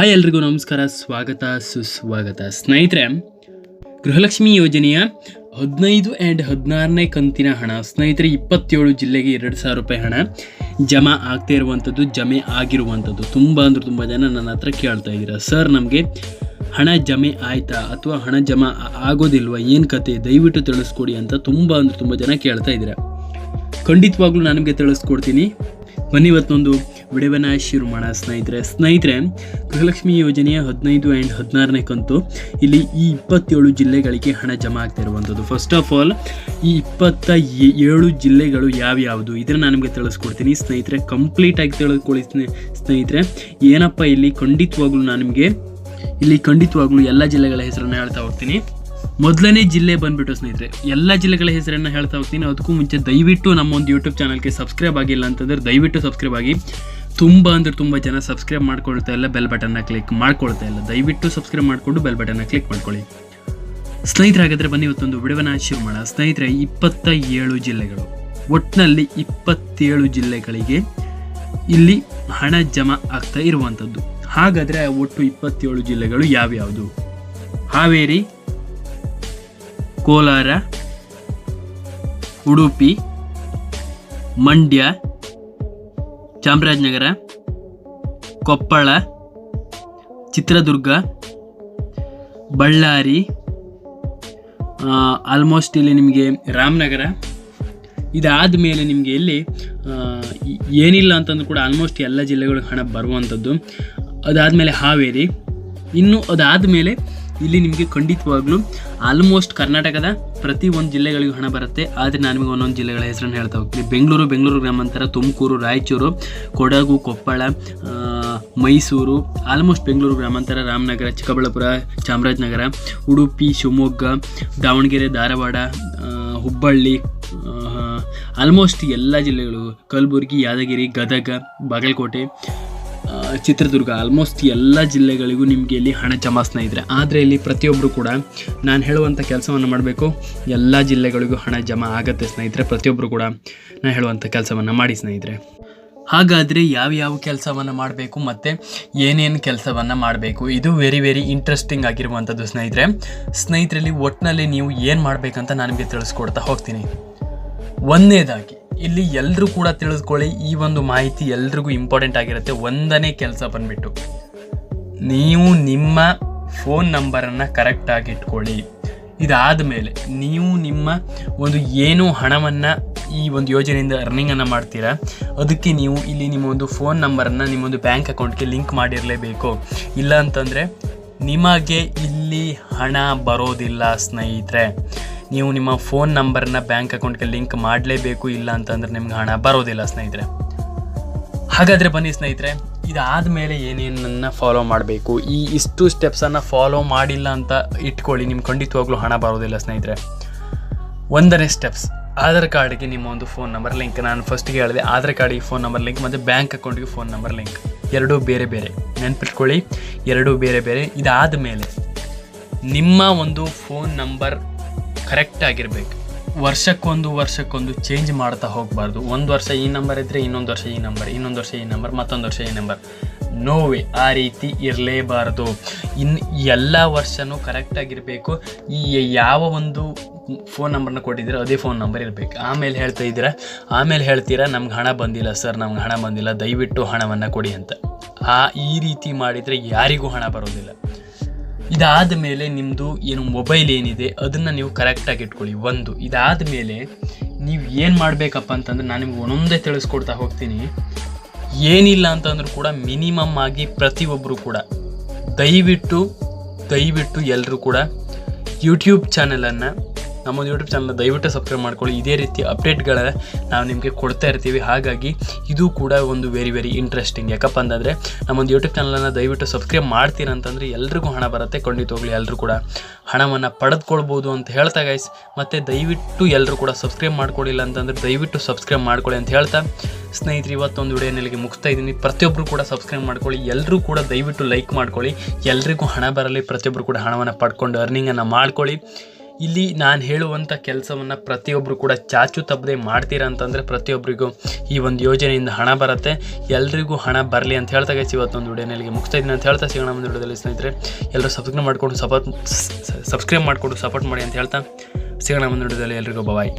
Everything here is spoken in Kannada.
ಹಾಯ್ ಎಲ್ರಿಗೂ ನಮಸ್ಕಾರ, ಸ್ವಾಗತ, ಸುಸ್ವಾಗತ. ಸ್ನೇಹಿತರೆ, ಗೃಹಲಕ್ಷ್ಮಿ ಯೋಜನೆಯ ಹದಿನೈದು ಆ್ಯಂಡ್ ಹದಿನಾರನೇ ಕಂತಿನ ಹಣ, ಸ್ನೇಹಿತರೆ, ಇಪ್ಪತ್ತೇಳು ಜಿಲ್ಲೆಗೆ ಎರಡು ಸಾವಿರ ರೂಪಾಯಿ ಹಣ ಜಮಾ ಆಗ್ತಾ ಇರುವಂಥದ್ದು, ಜಮೆ ಆಗಿರುವಂಥದ್ದು. ತುಂಬ ಅಂದ್ರೆ ತುಂಬ ಜನ ನನ್ನ ಹತ್ರ ಕೇಳ್ತಾ ಇದ್ದೀರಾ, ಸರ್, ನಮಗೆ ಹಣ ಜಮೆ ಆಯಿತಾ ಅಥವಾ ಹಣ ಜಮಾ ಆಗೋದಿಲ್ವ? ಏನು ಕತೆ? ದಯವಿಟ್ಟು ತಿಳಿಸ್ಕೊಡಿ ಅಂತ ತುಂಬ ಅಂದ್ರೆ ತುಂಬ ಜನ ಕೇಳ್ತಾ ಇದ್ದೀರಾ. ಖಂಡಿತವಾಗ್ಲೂ ನಾನು ನಿಮಗೆ ತಿಳಿಸ್ಕೊಡ್ತೀನಿ. ಬನ್ನಿ ಇವತ್ತೊಂದು ವಿಡಿಯೋವನ್ನ ಶುರು ಮಾಡೋಣ ಸ್ನೇಹಿತರೆ. ಸ್ನೇಹಿತರೆ, ಗೃಹಲಕ್ಷ್ಮಿ ಯೋಜನೆಯ ಹದಿನೈದು ಆ್ಯಂಡ್ ಹದಿನಾರನೇ ಕಂತು ಇಲ್ಲಿ ಈ ಇಪ್ಪತ್ತೇಳು ಜಿಲ್ಲೆಗಳಿಗೆ ಹಣ ಜಮಾ ಆಗ್ತಾ ಇರುವಂಥದ್ದು ಫಸ್ಟ್ ಆಫ್ ಆಲ್ ಈ ಇಪ್ಪತ್ತ ಏಳು ಜಿಲ್ಲೆಗಳು ಯಾವ್ಯಾವುದು? ಇದನ್ನು ನಾನು ನಿಮಗೆ ತಿಳಿಸ್ಕೊಡ್ತೀನಿ. ಸ್ನೇಹಿತರೆ ಕಂಪ್ಲೀಟಾಗಿ ತಿಳಿದುಕೊಳ್ಳಿ ಸ್ನೇ- ಸ್ನೇಹಿತರೆ, ಏನಪ್ಪ ಇಲ್ಲಿ ಖಂಡಿತವಾಗ್ಲೂ ನಾನು ನಿಮಗೆ ಇಲ್ಲಿ ಖಂಡಿತವಾಗ್ಲೂ ಎಲ್ಲ ಜಿಲ್ಲೆಗಳ ಹೆಸರನ್ನು ಹೇಳ್ತಾ ಹೋಗ್ತೀನಿ. ಮೊದಲನೇ ಜಿಲ್ಲೆ ಬಂದ್ಬಿಟ್ಟು ಸ್ನೇಹಿತರೆ, ಎಲ್ಲ ಜಿಲ್ಲೆಗಳ ಹೆಸರನ್ನು ಹೇಳ್ತಾ ಹೋಗ್ತೀನಿ. ಅದಕ್ಕೂ ಮುಂಚೆ ದಯವಿಟ್ಟು ನಮ್ಮ ಒಂದು ಯೂಟ್ಯೂಬ್ ಚಾನಲ್ಗೆ ಸಬ್ಸ್ಕ್ರೈಬ್ ಆಗಿಲ್ಲ ಅಂತಂದ್ರೆ ದಯವಿಟ್ಟು ಸಬ್ಸ್ಕ್ರೈಬ್ ಆಗಿ. ತುಂಬ ಅಂದ್ರೆ ತುಂಬ ಜನ ಸಬ್ಸ್ಕ್ರೈಬ್ ಮಾಡ್ಕೊಳ್ತಾ ಇಲ್ಲ ಬೆಲ್ ಬಟನ್ನ ಕ್ಲಿಕ್ ಮಾಡ್ಕೊಳ್ತಾ ಇಲ್ಲ. ದಯವಿಟ್ಟು ಸಬ್ಸ್ಕ್ರೈಬ್ ಮಾಡಿಕೊಂಡು ಬೆಲ್ ಬಟನ್ನ ಕ್ಲಿಕ್ ಮಾಡ್ಕೊಳ್ಳಿ. ಸ್ನೇಹಿತರೆ ಹಾಗಾದರೆ ಬನ್ನಿ, ಇವತ್ತೊಂದು ವಿಡಿಯೋನ ಶುರು ಮಾಡೋಣ. ಸ್ನೇಹಿತರೆ ಇಪ್ಪತ್ತ ಏಳು ಜಿಲ್ಲೆಗಳು. ಒಟ್ಟಿನಲ್ಲಿ ಇಪ್ಪತ್ತೇಳು ಜಿಲ್ಲೆಗಳಿಗೆ ಇಲ್ಲಿ ಹಣ ಜಮಾ ಆಗ್ತಾ ಇರುವಂಥದ್ದು. ಹಾಗಾದರೆ ಒಟ್ಟು ಇಪ್ಪತ್ತೇಳು ಜಿಲ್ಲೆಗಳು ಯಾವ್ಯಾವುದು? ಹಾವೇರಿ, ಕೋಲಾರ, ಉಡುಪಿ, ಮಂಡ್ಯ ಚಾಮರಾಜನಗರ, ಕೊಪ್ಪಳ, ಚಿತ್ರದುರ್ಗ, ಬಳ್ಳಾರಿ ಆಲ್ಮೋಸ್ಟ್ ಇಲ್ಲಿ ನಿಮಗೆ ರಾಮನಗರ. ಇದಾದ ಮೇಲೆ ನಿಮಗೆ ಇಲ್ಲಿ ಏನಿಲ್ಲ ಅಂತಂದ್ರೂ ಕೂಡ ಆಲ್ಮೋಸ್ಟ್ ಎಲ್ಲ ಜಿಲ್ಲೆಗಳಿಗೆ ಹಣ ಬರುವಂಥದ್ದು. ಅದಾದಮೇಲೆ ಹಾವೇರಿ. ಇನ್ನು ಅದಾದಮೇಲೆ ಇಲ್ಲಿ ನಿಮಗೆ ಖಂಡಿತವಾಗ್ಲೂ ಆಲ್ಮೋಸ್ಟ್ ಕರ್ನಾಟಕದ ಪ್ರತಿ ಒಂದು ಜಿಲ್ಲೆಗಳಿಗೂ ಹಣ ಬರುತ್ತೆ. ಆದರೆ ನಾನು ನಿಮಗೆ ಒಂದೊಂದು ಜಿಲ್ಲೆಗಳ ಹೆಸರನ್ನು ಹೇಳ್ತಾ ಹೋಗ್ತೀನಿ. ಬೆಂಗಳೂರು ಬೆಂಗಳೂರು ಗ್ರಾಮಾಂತರ, ತುಮಕೂರು, ರಾಯಚೂರು, ಕೊಡಗು, ಕೊಪ್ಪಳ ಮೈಸೂರು ಆಲ್ಮೋಸ್ಟ್ ಬೆಂಗಳೂರು ಗ್ರಾಮಾಂತರ, ರಾಮನಗರ, ಚಿಕ್ಕಬಳ್ಳಾಪುರ, ಚಾಮರಾಜನಗರ, ಉಡುಪಿ, ಶಿವಮೊಗ್ಗ, ದಾವಣಗೆರೆ, ಧಾರವಾಡ ಹುಬ್ಬಳ್ಳಿ ಆಲ್ಮೋಸ್ಟ್ ಎಲ್ಲ ಜಿಲ್ಲೆಗಳು ಕಲಬುರಗಿ, ಯಾದಗಿರಿ, ಗದಗ, ಬಾಗಲಕೋಟೆ ಚಿತ್ರದುರ್ಗ ಆಲ್ಮೋಸ್ಟ್ ಎಲ್ಲ ಜಿಲ್ಲೆಗಳಿಗೂ ನಿಮಗೆ ಇಲ್ಲಿ ಹಣ ಜಮಾ ಇದ್ದರೆ ಆದರೆ ಇಲ್ಲಿ ಪ್ರತಿಯೊಬ್ಬರು ಕೂಡ ನಾನು ಹೇಳುವಂಥ ಕೆಲಸವನ್ನು ಮಾಡಬೇಕು. ಎಲ್ಲ ಜಿಲ್ಲೆಗಳಿಗೂ ಹಣ ಜಮಾ ಆಗುತ್ತೆ ಸ್ನೇಹಿತರೆ ಪ್ರತಿಯೊಬ್ಬರು ಕೂಡ ನಾನು ಹೇಳುವಂಥ ಕೆಲಸವನ್ನು ಮಾಡಿ ಸ್ನೇಹಿತರೆ. ಹಾಗಾದರೆ ಯಾವ್ಯಾವ ಕೆಲಸವನ್ನು ಮಾಡಬೇಕು ಮತ್ತು ಏನೇನು ಕೆಲಸವನ್ನು ಮಾಡಬೇಕು? ಇದು ವೆರಿ ವೆರಿ ಇಂಟ್ರೆಸ್ಟಿಂಗ್ ಆಗಿರುವಂಥದ್ದು ಸ್ನೇಹಿತರೆ. ಸ್ನೇಹಿತರಲ್ಲಿ ಒಟ್ಟಿನಲ್ಲಿ ನೀವು ಏನು ಮಾಡಬೇಕಂತ ನಾನು ನಿಮಗೆ ತಿಳಿಸ್ಕೊಡ್ತಾ ಹೋಗ್ತೀನಿ. ಒಂದನೇದಾಗಿ ಇಲ್ಲಿ ಎಲ್ಲರೂ ಕೂಡ ತಿಳಿದುಕೊಳ್ಳಿ, ಈ ಒಂದು ಮಾಹಿತಿ ಎಲ್ರಿಗೂ ಇಂಪಾರ್ಟೆಂಟ್ ಆಗಿರುತ್ತೆ. ಒಂದನೇ ಕೆಲಸ ಬಂದ್ಬಿಟ್ಟು, ನೀವು ನಿಮ್ಮ ಫೋನ್ ನಂಬರನ್ನು ಕರೆಕ್ಟಾಗಿ ಇಟ್ಕೊಳ್ಳಿ. ಇದಾದ ಮೇಲೆ ನೀವು ನಿಮ್ಮ ಒಂದು ಏನು ಹಣವನ್ನು ಈ ಒಂದು ಯೋಜನೆಯಿಂದ ಅರ್ನಿಂಗನ್ನು ಮಾಡ್ತೀರಾ, ಅದಕ್ಕೆ ನೀವು ಇಲ್ಲಿ ನಿಮ್ಮ ಒಂದು ಫೋನ್ ನಂಬರನ್ನು ನಿಮ್ಮೊಂದು ಬ್ಯಾಂಕ್ ಅಕೌಂಟ್ಗೆ ಲಿಂಕ್ ಮಾಡಿರಲೇಬೇಕು. ಇಲ್ಲ ಅಂತಂದರೆ ನಿಮಗೆ ಇಲ್ಲಿ ಹಣ ಬರೋದಿಲ್ಲ ಸ್ನೇಹಿತರೆ. ನೀವು ನಿಮ್ಮ ಫೋನ್ ನಂಬರ್ನ ಬ್ಯಾಂಕ್ ಅಕೌಂಟ್ಗೆ ಲಿಂಕ್ ಮಾಡಲೇಬೇಕು ಇಲ್ಲ ಅಂತಂದ್ರೆ ನಿಮ್ಗೆ ಹಣ ಬರೋದಿಲ್ಲ ಸ್ನೇಹಿತರೆ. ಹಾಗಾದರೆ ಬನ್ನಿ ಸ್ನೇಹಿತರೆ ಇದಾದ ಮೇಲೆ ಏನೇನನ್ನ ಫಾಲೋ ಮಾಡಬೇಕು? ಈ ಇಷ್ಟು ಸ್ಟೆಪ್ಸನ್ನು ಫಾಲೋ ಮಾಡಿಲ್ಲ ಅಂತ ಇಟ್ಕೊಳ್ಳಿ, ನಿಮ್ಗೆ ಖಂಡಿತವಾಗ್ಲೂ ಹಣ ಬರೋದಿಲ್ಲ ಸ್ನೇಹಿತರೆ. ಒಂದನೇ ಸ್ಟೆಪ್ಸ್ ಆಧಾರ್ ಕಾರ್ಡ್ಗೆ ನಿಮ್ಮ ಒಂದು ಫೋನ್ ನಂಬರ್ ಲಿಂಕ್ ನಾನು ಫಸ್ಟಿಗೆ ಹೇಳಿದೆ, ಆಧಾರ್ ಕಾರ್ಡಿಗೆ ಫೋನ್ ನಂಬರ್ ಲಿಂಕ್ ಮತ್ತು ಬ್ಯಾಂಕ್ ಅಕೌಂಟ್ಗೆ ಫೋನ್ ನಂಬರ್ ಲಿಂಕ್ ಎರಡೂ ಬೇರೆ ಬೇರೆ. ನೆನ್ಪಿಟ್ಕೊಳ್ಳಿ, ಎರಡೂ ಬೇರೆ ಬೇರೆ. ಇದಾದ ಮೇಲೆ ನಿಮ್ಮ ಒಂದು ಫೋನ್ ನಂಬರ್ ಕರೆಕ್ಟ್ ಆಗಿರಬೇಕು. ವರ್ಷಕ್ಕೊಂದು ವರ್ಷಕ್ಕೊಂದು ಚೇಂಜ್ ಮಾಡ್ತಾ ಹೋಗಬಾರ್ದು. ಒಂದು ವರ್ಷ ಈ ನಂಬರ್ ಇದ್ದರೆ ಇನ್ನೊಂದು ವರ್ಷ ಈ ನಂಬರ್ ಇನ್ನೊಂದು ವರ್ಷ ಈ ನಂಬರ್ ಮತ್ತೊಂದು ವರ್ಷ ಈ ನಂಬರ್ ನೋವೆ ಆ ರೀತಿ ಇರಲೇಬಾರ್ದು. ಇನ್ನು ಎಲ್ಲ ವರ್ಷನೂ ಕರೆಕ್ಟಾಗಿರಬೇಕು ಈ ಯಾವ ಒಂದು ಫೋನ್ ನಂಬರ್ನ ಕೊಟ್ಟಿದ್ದೀರ ಅದೇ ಫೋನ್ ನಂಬರ್ ಇರಬೇಕು. ಆಮೇಲೆ ಹೇಳ್ತಾ ಇದ್ದೀರಾ? ಆಮೇಲೆ ಹೇಳ್ತೀರಾ, ನಮ್ಗೆ ಹಣ ಬಂದಿಲ್ಲ ಸರ್ ನಮ್ಗೆ ಹಣ ಬಂದಿಲ್ಲ, ದಯವಿಟ್ಟು ಹಣವನ್ನು ಕೊಡಿ ಅಂತ. ಆ, ಈ ರೀತಿ ಮಾಡಿದರೆ ಯಾರಿಗೂ ಹಣ ಬರೋದಿಲ್ಲ. ಇದಾದ ಮೇಲೆ ನಿಮ್ಮದು ಏನು ಮೊಬೈಲ್ ಏನಿದೆ, ಅದನ್ನು ನೀವು ಕರೆಕ್ಟಾಗಿ ಇಟ್ಕೊಳ್ಳಿ. ಒಂದು, ಇದಾದ ಮೇಲೆ ನೀವು ಏನು ಮಾಡಬೇಕಪ್ಪ ಅಂತಂದ್ರೆ ನಾನು ನಿಮ್ಗೆ ಒಂದೊಂದೇ ತಿಳಿಸ್ಕೊಡ್ತಾ ಹೋಗ್ತೀನಿ. ಏನಿಲ್ಲ ಅಂತಂದ್ರೂ ಕೂಡ ಮಿನಿಮಮ್ ಆಗಿ ಪ್ರತಿಯೊಬ್ಬರು ಕೂಡ, ದಯವಿಟ್ಟು ದಯವಿಟ್ಟು ಎಲ್ಲರೂ ಕೂಡ ಯೂಟ್ಯೂಬ್ ಚಾನಲನ್ನು ನಮ್ಮೊಂದು ಯೂಟ್ಯೂಬ್ ಚಾನಲ್ ದಯವಿಟ್ಟು ಸಬ್ಸ್ಕ್ರೈಬ್ ಮಾಡ್ಕೊಳ್ಳಿ. ಇದೇ ರೀತಿ ಅಪ್ಡೇಟ್ಗಳ ನಾವು ನಿಮಗೆ ಕೊಡ್ತಾ ಇರ್ತೀವಿ. ಹಾಗಾಗಿ ಇದು ಕೂಡ ಒಂದು ವೆರಿ ವೆರಿ ಇಂಟ್ರೆಸ್ಟಿಂಗ್ ಯಾಕಪ್ಪ ಅಂತಂದರೆ ನಮ್ಮೊಂದು ಯೂಟ್ಯೂಬ್ ಚಾನಲನ್ನು ದಯವಿಟ್ಟು ಸಬ್ಸ್ಕ್ರೈಬ್ ಮಾಡ್ತೀರ ಅಂತಂದರೆ ಎಲ್ರಿಗೂ ಹಣ ಬರುತ್ತೆ. ಖಂಡಿತವಾಗ್ಲಿ ಎಲ್ಲರೂ ಕೂಡ ಹಣವನ್ನು ಪಡೆದುಕೊಳ್ಬೋದು ಅಂತ ಹೇಳ್ತಾ ಗೈಸ್ ಮತ್ತು ದಯವಿಟ್ಟು ಎಲ್ಲರೂ ಕೂಡ ಸಬ್ಸ್ಕ್ರೈಬ್ ಮಾಡ್ಕೊಳ್ಳಿಲ್ಲ ಅಂತಂದರೆ ದಯವಿಟ್ಟು ಸಬ್ಸ್ಕ್ರೈಬ್ ಮಾಡ್ಕೊಳ್ಳಿ ಅಂತ ಹೇಳ್ತಾ ಸ್ನೇಹಿತರು, ಇವತ್ತೊಂದು ವಿಡಿಯೋ ನಿಲ್ಲಿಗೆ ಮುಗಿಸ್ತಾ ಇದ್ದೀನಿ. ಪ್ರತಿಯೊಬ್ಬರು ಕೂಡ ಸಬ್ಸ್ಕ್ರೈಬ್ ಮಾಡ್ಕೊಳ್ಳಿ. ಎಲ್ಲರೂ ಕೂಡ ದಯವಿಟ್ಟು ಲೈಕ್ ಮಾಡ್ಕೊಳ್ಳಿ. ಎಲ್ರಿಗೂ ಹಣ ಬರಲಿ ಪ್ರತಿಯೊಬ್ಬರು ಕೂಡ ಹಣವನ್ನು ಪಡ್ಕೊಂಡು ಅರ್ನಿಂಗನ್ನು ಮಾಡ್ಕೊಳ್ಳಿ. ಇಲ್ಲಿ ನಾನು ಹೇಳುವಂಥ ಕೆಲಸವನ್ನು ಪ್ರತಿಯೊಬ್ಬರು ಕೂಡ ಚಾಚು ತಪ್ಪದೆ ಮಾಡ್ತೀರ ಅಂತಂದರೆ ಪ್ರತಿಯೊಬ್ಬರಿಗೂ ಈ ಒಂದು ಯೋಜನೆಯಿಂದ ಹಣ ಬರುತ್ತೆ. ಎಲ್ರಿಗೂ ಹಣ ಬರಲಿ ಅಂತ ಹೇಳ್ತಾ ಗೈಸ್ ಇವತ್ತೊಂದು ವಿಡಿಯೋನಲ್ಲಿ ಮುಗಿಸ್ತಾ ಇದ್ದೀನಿ ಅಂತ ಹೇಳ್ತಾ ಸಿಗೋಣ ಒಂದು ವಿಡಿಯೋದಲ್ಲಿ ಸ್ನೇಹಿತರೆ. ಎಲ್ಲರೂ ಸಬ್ಸ್ಕ್ರೈಬ್ ಮಾಡಿಕೊಂಡು ಸಪೋರ್ಟ್ ಸಬ್ಸ್ಕ್ರೈಬ್ ಮಾಡಿಕೊಂಡು ಸಪೋರ್ಟ್ ಮಾಡಿ ಅಂತ ಹೇಳ್ತಾ ಸಿಗೋಣ ಒಂದು ವಿಡಿಯೋದಲ್ಲಿ ಎಲ್ರಿಗೂ ಬಾಯ್